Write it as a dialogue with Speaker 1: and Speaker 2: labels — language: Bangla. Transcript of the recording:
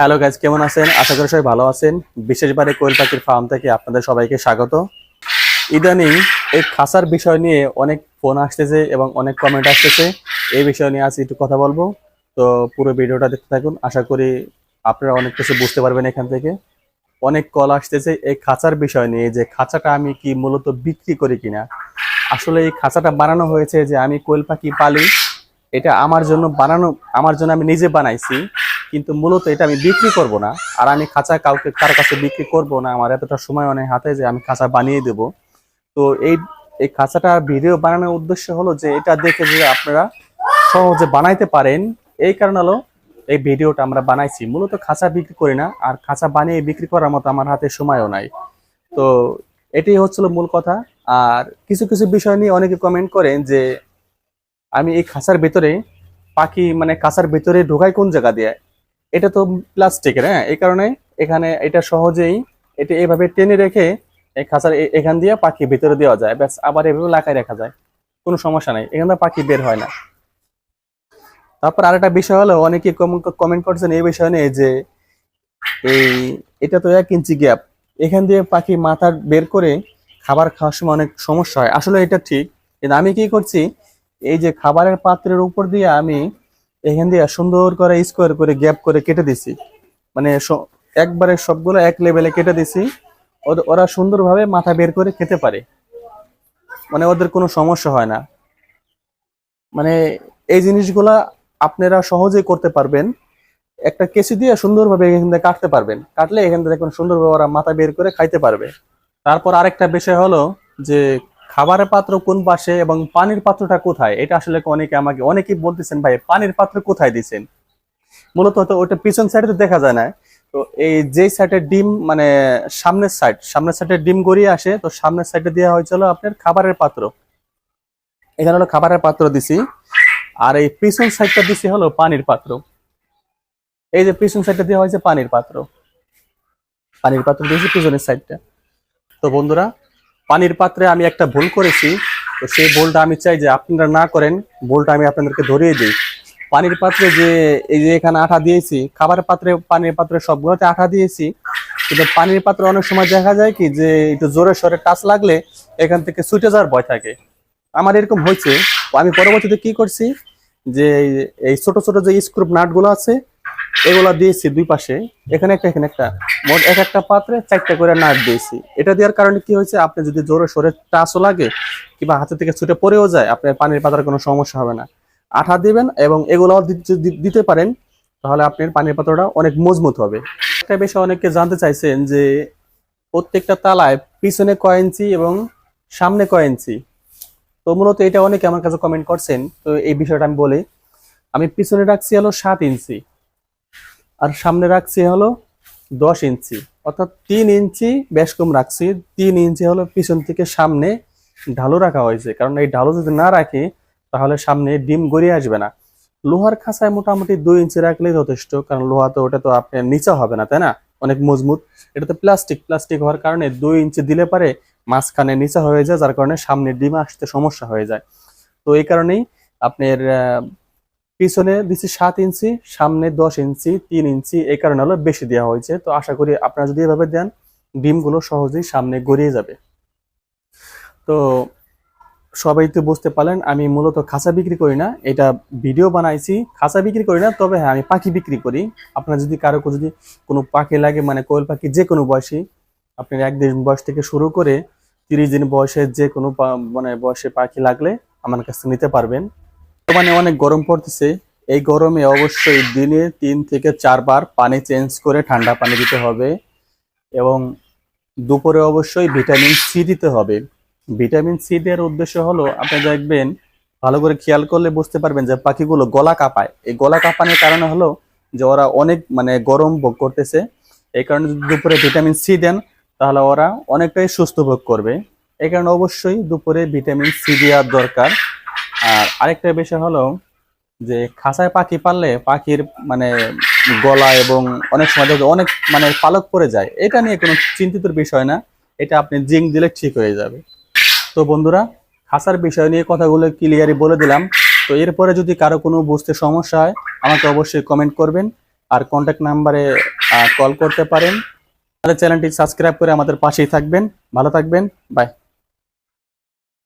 Speaker 1: হ্যালো গাইজ কেমন আছেন? আশা করি সবাই ভালো আছেন। বিশেষবারে কোয়েল পাখির ফার্ম থেকে আপনাদের সবাইকে স্বাগত। ইদানিং এই খাসার বিষয় নিয়ে অনেক ফোন আসতেছে এবং অনেক কমেন্ট আসতেছে। এই বিষয় নিয়ে আজ একটু কথা বলব। তো পুরো ভিডিওটা দেখতে থাকুন। আশা করি আপনারা অনেক কিছু বুঝতে পারবেন এখান থেকে। অনেক কল আসতেছে এই খাঁচার বিষয় নিয়ে যে খাঁচাটা আমি কি মূলত বিক্রি করি কিনা। আসলে এই খাঁচাটা বানানো হয়েছে যে আমি কোয়েল পাখি পালি। এটা আমার জন্য বানানো, আমার জন্য আমি নিজে বানাইছি, কিন্তু মূলত এটা আমি বিক্রি করব না। আর আমি খাঁচা কাউকে, কার কাছে বিক্রি করব না। আমার এতটা সময় অনেক হাতে যে আমি খাঁচা বানিয়ে দেব। তো এই এই খাঁচাটা ভিডিও বানানোর উদ্দেশ্য হলো যে এটা দেখে যে আপনারা সহজে বানাইতে পারেন। এই কারণ হলো, এই ভিডিওটা আমরা বানাইছি। মূলত খাঁচা বিক্রি করি না, আর খাঁচা বানিয়ে বিক্রি করার মতো আমার হাতে সময়ও নাই। তো এটাই হচ্ছিল মূল কথা। আর কিছু কিছু বিষয় নিয়ে অনেকে কমেন্ট করেন যে আমি এই খাঁচার ভেতরে, পাখি মানে খাঁচার ভেতরে ঢোকাই কোন জায়গা দিয়ে? এটা তো প্লাস্টিকের হ্যাঁ? এই কারণে এখানে এটা সহজেই, এটা এভাবে টেনে রেখে এই খাঁচার এখান দিয়ে পাখি ভেতরে দেওয়া যায়। ব্যাস, আবার এভাবে লাগাই রাখা যায়। কোনো সমস্যা নাই। এখান থেকে পাখি বের হয় না। তারপর আরেকটা বিষয় হলো, অনেকে কমেন্ট করছেন এই বিষয় নিয়ে যে, এই, এটা তো এক ইঞ্চি গ্যাপ এখান দিয়ে পাখি মাথা বের করে খাবার খাওয়ার সময় অনেক সমস্যা হয়। আসলে এটা ঠিক, কিন্তু আমি কি করছি এই যে খাবারের পাত্রের উপর দিয়ে আমি এখান দিয়ে সুন্দর করে স্কোয়ার করে গ্যাপ করে কেটে দিছি। মানে একবারে সবগুলো এক লেভেলে কেটে দিছি। ওরা সুন্দরভাবে মাথা বের করে খেতে পারে। মানে ওদের কোনো সমস্যা হয় না। মানে এই জিনিসগুলা আপনারা সহজেই করতে পারবেন। একটা কেসি দিয়ে সুন্দরভাবে এখান থেকে কাটতে পারবেন। কাটলে এখান থেকে সুন্দরভাবে ওরা মাথা বের করে খাইতে পারবে। তারপর আরেকটা বিষয় হলো যে খাবারের পাত্র কোন পাশে এবং পানির পাত্রটা কোথায়? এটা আসলে অনেকে আমাকে, অনেকেই বলতেছেন, ভাই, পানির পাত্র কোথায় দিছেন? মূলত হয়তো ওটা পিছন সাইডে তো দেখা যায় না। তো এই যে সাইডের ডিম মানে সামনের সাইড সামনের সাইডের ডিম গড়িয়ে আসে, তো সামনের সাইডে দেওয়া হয়েছিল আপনার খাবারের পাত্র। এখানে হলো খাবারের পাত্র দিছি। আর এই পিছন সাইডটা দিছি হলো পানির পাত্র। এই যে পিছন সাইডটা দেওয়া হয়েছে পানির পাত্র। পানির পাত্র দিয়েছি পিছনের সাইডটা তো বন্ধুরা পানির পাত্রে আমি একটা ভুল করেছি, তো সেই ভুলটা আমি চাই যে আপনারা না করেন ভুলটা আমি আপনাদেরকে ধরিয়ে দিই। পানির পাত্রে যে, এই যে এখানে আঠা দিয়েছি খাবার পাত্রে, পানির পাত্রে সবগুলোতে আঠা দিয়েছি, কিন্তু পানির পাত্রে অনেক সময় দেখা যায় কি যে একটু জোরে সরে টাচ লাগলে এখান থেকে ছুটে যাওয়ার ভয় থাকে। আমার এরকম হয়েছে। আমি পরবর্তীতে কি করছি যে এই ছোট ছোট যে স্ক্রুপ নাটগুলো আছে এগুলা দিয়েছি দুই পাশে। এখানে একটা এখানে একটা। মোট এক একটা পাত্রে চারটা করে নাট দিয়েছি। এটা দেওয়ার কারণে কি হয়েছে, আপনি যদি জোরে সরে টাচও লাগে কিংবা হাতে থেকে ছুটে পড়েও যায়, আপনার পানির পাতার কোনো সমস্যা হবে না। আঠা দিবেন এবং এগুলাও দিতে পারেন, তাহলে আপনার পানির পাত্রটা অনেক মজবুত হবে। একটা বিষয় অনেকে জানতে চাইছেন যে, প্রত্যেকটা তালায় পিছনে কয় ইঞ্চি এবং সামনে কয় ইঞ্চি? তো মূলত এটা অনেকে আমার কাছে কমেন্ট করছেন। তো এই বিষয়টা আমি বলি, আমি পিছনে রাখছি হলো সাত ইঞ্চি। আর সামনে রাখছি হলো দশ ইঞ্চি, অর্থাৎ তিন ইঞ্চি বেশ কম রাখছি। তিন ইঞ্চি হলো পিছন থেকে সামনে ঢালু রাখা হয়েছে। কারণ এই ঢালু যদি না রাখি, তাহলে সামনে ডিম গড়িয়ে আসবে না। লোহার খাঁচায় মোটামুটি দুই ইঞ্চি রাখলেই যথেষ্ট, কারণ লোহা তো ওটা তো আপনার নিচে হবে না, তাই না? অনেক মজবুত। এটা তো প্লাস্টিক প্লাস্টিক হওয়ার কারণে দুই ইঞ্চি দিলে পারে মাঝখানে নিচে হয়ে যায়, যার কারণে সামনে ডিম আসতে সমস্যা হয়ে যায়। তো এই কারণেই আপনার পিছনে দিচ্ছি সাত ইঞ্চি, সামনে দশ ইঞ্চি, তিন ইঞ্চি, এই কারণে হলো বেশি দেওয়া হয়েছে। তো আশা করি আপনারা যদি এভাবে দেন, ডিমগুলো সহজেই সামনে গড়িয়ে যাবে। তো সবাই তো বুঝতে পারলেন, আমি মূলত খাঁচা বিক্রি করি না, এটা ভিডিও বানাইছি। খাঁচা বিক্রি করি না, তবে হ্যাঁ আমি পাখি বিক্রি করি। আপনার যদি কারও যদি কোনো পাখি লাগে মানে কোয়েল পাখি যে কোনো বয়সী আপনার এক দিন বয়স থেকে শুরু করে তিরিশ দিন বয়সে যে কোনো মানে বয়সে পাখি লাগলে আমার কাছে নিতে পারবেন। মানে অনেক গরম পড়তেছে। এই গরমে অবশ্যই দিনে তিন থেকে চারবার পানি চেঞ্জ করে ঠান্ডা পানি দিতে হবে এবং দুপুরে অবশ্যই ভিটামিন সি দিতে হবে। ভিটামিন সি দেওয়ার উদ্দেশ্য হলো, আপনি দেখবেন, ভালো করে খেয়াল করলে বুঝতে পারবেন যে পাখিগুলো গলা কাঁপায়। এই গলা কাঁপানোর কারণে হলো যে ওরা অনেক মানে গরম ভোগ করতেছে। এই কারণে যদি দুপুরে ভিটামিন সি দেন, তাহলে ওরা অনেকটাই সুস্থ ভোগ করবে। এই কারণে অবশ্যই দুপুরে ভিটামিন সি দেওয়ার দরকার। আর আরেকটা বিষয় হলো যে খাঁচায় পাখি পাললে পাখির মানে গলা এবং অনেক সময় অনেক মানে পালক পড়ে যায়। এটা নিয়ে কোনো চিন্তিত বিষয় না। এটা আপনি জিঙ্ক দিলে ঠিক হয়ে যাবে। তো বন্ধুরা খাসার বিষয় নিয়ে কথাগুলো ক্লিয়ারই বলে দিলাম। তো এরপরে যদি কারও কোনো বুঝতে সমস্যা হয়, আমাকে অবশ্যই কমেন্ট করবেন আর কন্ট্যাক্ট নাম্বারে কল করতে পারেন। তাহলে চ্যানেলটি সাবস্ক্রাইব করে আমাদের পাশেই থাকবেন। ভালো থাকবেন। বাই